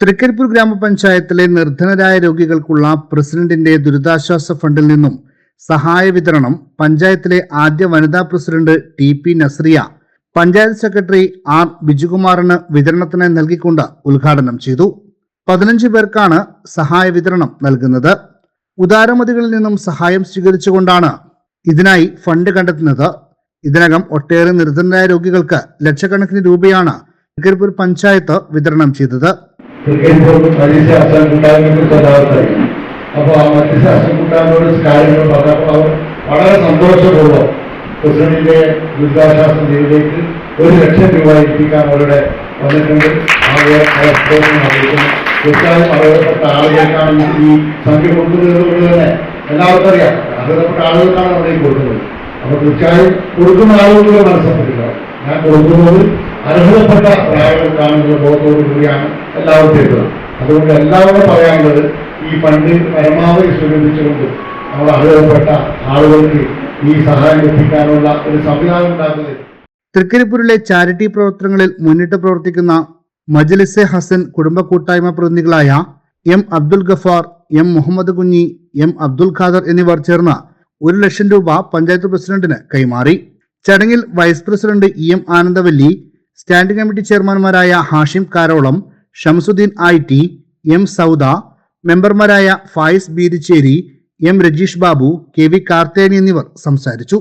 തൃക്കരിപ്പൂർ ഗ്രാമപഞ്ചായത്തിലെ നിർധനരായ രോഗികൾക്കുള്ള പ്രസിഡന്റിന്റെ ദുരിതാശ്വാസ ഫണ്ടിൽ നിന്നും സഹായ വിതരണം പഞ്ചായത്തിലെ ആദ്യ വനിതാ president T P Nasriya panchayat secretary R ബിജുകുമാറിന് വിതരണത്തിന് നൽകിക്കൊണ്ട് ഉദ്ഘാടനം ചെയ്തു. പതിനഞ്ച് പേർക്കാണ് സഹായ വിതരണം നൽകുന്നത്. ഉദാരമതികളിൽ നിന്നും സഹായം സ്വീകരിച്ചുകൊണ്ടാണ് ഇതിനായി ഫണ്ട് കണ്ടെത്തുന്നത്. ഇതിനകം ഒട്ടേറെ നിർധനരായ രോഗികൾക്ക് ലക്ഷക്കണക്കിന് രൂപയാണ് തൃക്കരിപ്പൂർ പഞ്ചായത്ത് വിതരണം ചെയ്തത്. ക്രിക്കറ്റ് മനുഷ്യ അച്ഛൻ കൂട്ടായ്മയെ കുറിച്ച് എല്ലാവർക്കും അറിയാം അപ്പോൾ ആ അച്ഛൻ കൂട്ടായ്മയോട് കാര്യങ്ങൾ പറഞ്ഞപ്പോൾ അവർ വളരെ സന്തോഷപൂർവം പ്രസിഡന്റിന്റെ ദുരിതാശ്വാസ നിധിയിലേക്ക് ഒരു ലക്ഷം രൂപ എത്തിക്കാൻ അവരുടെ വന്നിട്ടുണ്ട്. തീർച്ചയായും അർഹതപ്പെട്ട ആളുകൾക്കാണ് ഈ- സംഖ്യ കൊടുക്കുന്നത് കൊണ്ട് തന്നെ എല്ലാവർക്കും അറിയാം. അർഹതപ്പെട്ട ആളുകൾക്കാണ് അവിടെ ഈ കൊടുക്കുന്നത്. അപ്പോൾ തീർച്ചയായും കൊടുക്കുന്ന ആളുകൾ മനസ്സപ്പെട്ടില്ല ഞാൻ കൊടുക്കുന്നത് അർഹതപ്പെട്ട പ്രായങ്ങൾക്കാണെന്നുള്ള ബോധത്തോടു കൂടിയാണ് എല്ലാവരും കേൾക്കുക അതുകൊണ്ട് എല്ലാവരും പറയാനുള്ളത് ഈ ഫണ്ട് പരമാവധി സ്വരൂപിച്ചുകൊണ്ട് നമ്മൾ അർഹതപ്പെട്ട ആളുകൾക്ക് ഈ സഹായം എത്തിക്കാനുള്ള ഒരു സംവിധാനം ഉണ്ടാക്കുന്നത്. തൃക്കരിപ്പൂരിലെ ചാരിറ്റി പ്രവർത്തനങ്ങളിൽ മുന്നിട്ട് പ്രവർത്തിക്കുന്ന മജ്ലിസെ ഹസൻ കുടുംബ കൂട്ടായ്മ പ്രതിനിധികളായ M Abdul Gafar M Muhammad Kunhi M Abdul Khader എന്നിവർ ചേർന്ന് ഒരു ലക്ഷം രൂപ പഞ്ചായത്ത് പ്രസിഡന്റിന് കൈമാറി. ചടങ്ങിൽ vice president E M Anandavalli standing committee ചെയർമാൻമാരായ Hashim Karolam Shamsuddin I T M Sauda മെമ്പർമാരായ Fayis Beericheri M Rajeesh Babu K V Karthyeni എന്നിവർ സംസാരിച്ചു.